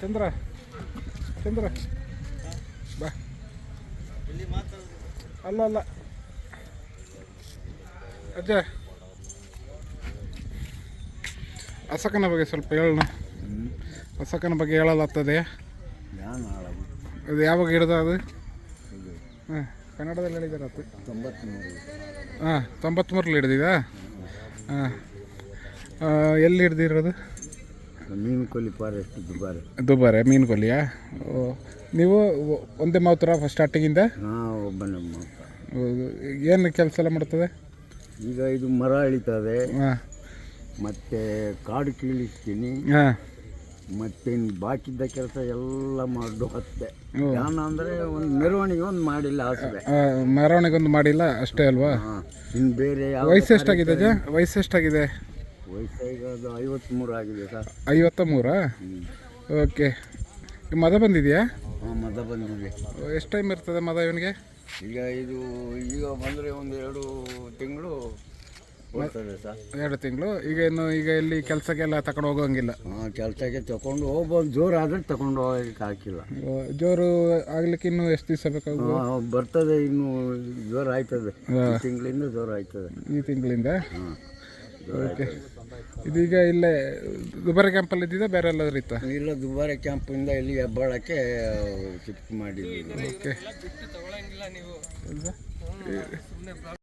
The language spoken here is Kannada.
ಚಂದ್ರ. ಚಂದ್ರ. ಬಾ. ಅಲ್ಲ ಅಲ್ಲ. ಅಜ್ಜ. ಅಸಕನ ಬಗ್ಗೆ ಸ್ವಲ್ಪ ಹೇಳೋಣ. ಅಸಕನ ಬಗ್ಗೆ ಹೇಳಲಾಗ್ತದೆ. ಅದು ಯಾವಾಗ ಹಿಡ್ದ ಅದು? ಹಾಂ ಕನ್ನಡದಲ್ಲಿ ಹೇಳಿದಾರೆ ಅದು. ತೊಂಬತ್ತ್ಮೂರು ಹಾಂ ತೊಂಬತ್ತ್ಮೂರಲ್ಲಿ ಹಿಡ್ದಿದಾ? ಹಾಂ. ಎಲ್ಲಿ ಹಿಡ್ದಿರೋದು? ಮೀನು ಕೊಲ್ಲಿ ಫಾರೆಸ್ಟ್ ದುಬಾರಿ. ದುಬಾರೆ ಮೀನು ಕೊಲ್ಲಿಯಾ ಓ ನೀವು ಒ- ಒಂದೇ ಮಾತ್ರ ಫಸ್ಟ್ ಸ್ಟಾರ್ಟಿಂಗಿಂದ ಹಾಂ ಒಬ್ಬನೇ ಏನು ಕೆಲಸ ಎಲ್ಲ ಮಾಡ್ತದೆ? ಈಗ ಇದು ಮರ ಇಳಿತದೆ ಹಾಂ. ಮತ್ತು ಕಾಡು ಕೀಳಿಸ್ತೀನಿ. ಹಾಂ. ಮತ್ತೆ ಇನ್ನು ಬಾಕಿದ್ದ ಕೆಲಸ ಎಲ್ಲ ಮಾಡು ಹತ್ತೆ ಯಾನ ಅಂದರೆ ಒಂದು ಮೆರವಣಿಗೆ ಒಂದು ಮಾಡಿಲ್ಲ ಆಸೆ. ಮೆರವಣಿಗೆ ಒಂದು ಮಾಡಿಲ್ಲ ಅಷ್ಟೇ ಅಲ್ವಾ? ಹಾಂ ಇನ್ನು ಬೇರೆ ಯಾವ ವಯಸ್ಸು ಎಷ್ಟಾಗಿದೆ ಅಜ್ಜ ವಯಸ್ಸು ಎಷ್ಟಾಗಿದೆ? ವಯಸ್ಸು ಈಗ ಅದು ಐವತ್ತ್ಮೂರು ಆಗಿದೆ ಸರ್. ಐವತ್ತ ಮೂರಾ ಓಕೆ. ಮದ ಬಂದಿದೆಯಾ? ಹಾಂ ಮದ ಬಂದಿದೆ. ಎಷ್ಟು ಟೈಮ್ ಇರ್ತದೆ ಮದ ಇವನಿಗೆ? ಈಗ ಇದು ಈಗ ಬಂದರೆ ಒಂದು ಎರಡು ತಿಂಗಳು ಸರ್. ಎರಡು ತಿಂಗಳು? ಈಗ ಇನ್ನು ಈಗ ಇಲ್ಲಿ ಕೆಲಸಕ್ಕೆಲ್ಲ ತಗೊಂಡು ಹೋಗೋಂಗಿಲ್ಲ? ಹಾಂ ಕೆಲಸಕ್ಕೆ ತಗೊಂಡು ಹೋಗ್ಬೋದು. ಜೋರು ಆದರೆ ತಗೊಂಡು ಹೋಗೋಕ್ಕೆ ಹಾಕಿಲ್ಲ. ಜೋರು ಆಗ್ಲಿಕ್ಕೆ ಇನ್ನೂ ಎಷ್ಟು ದಿವಸ ಬೇಕಾಗ್ಬೋದು? ಹಾಂ, ಬರ್ತದೆ ಇನ್ನು ಜೋರು ಆಯ್ತದೆ ಈ ತಿಂಗಳಿಂದ ಜೋರು ಆಯ್ತದೆ ಈ ತಿಂಗಳಿಂದ? ಹಾಂ. ಓಕೆ ಇದೀಗ ಇಲ್ಲೇ ದುಬಾರಿ ಕ್ಯಾಂಪಲ್ಲಿ ಇದ್ದಿದ್ದ ಬೇರೆ ಎಲ್ಲಾದ್ರೂ ಇತ್ತ? ಇಲ್ಲ ದುಬಾರಿ ಕ್ಯಾಂಪಿಂದ ಇಲ್ಲಿ ಹೆಬ್ಬಾಳಕ್ಕೆ ಶಿಫ್ಟ್ ಮಾಡಿದ್ದೀವಿ. ಓಕೆ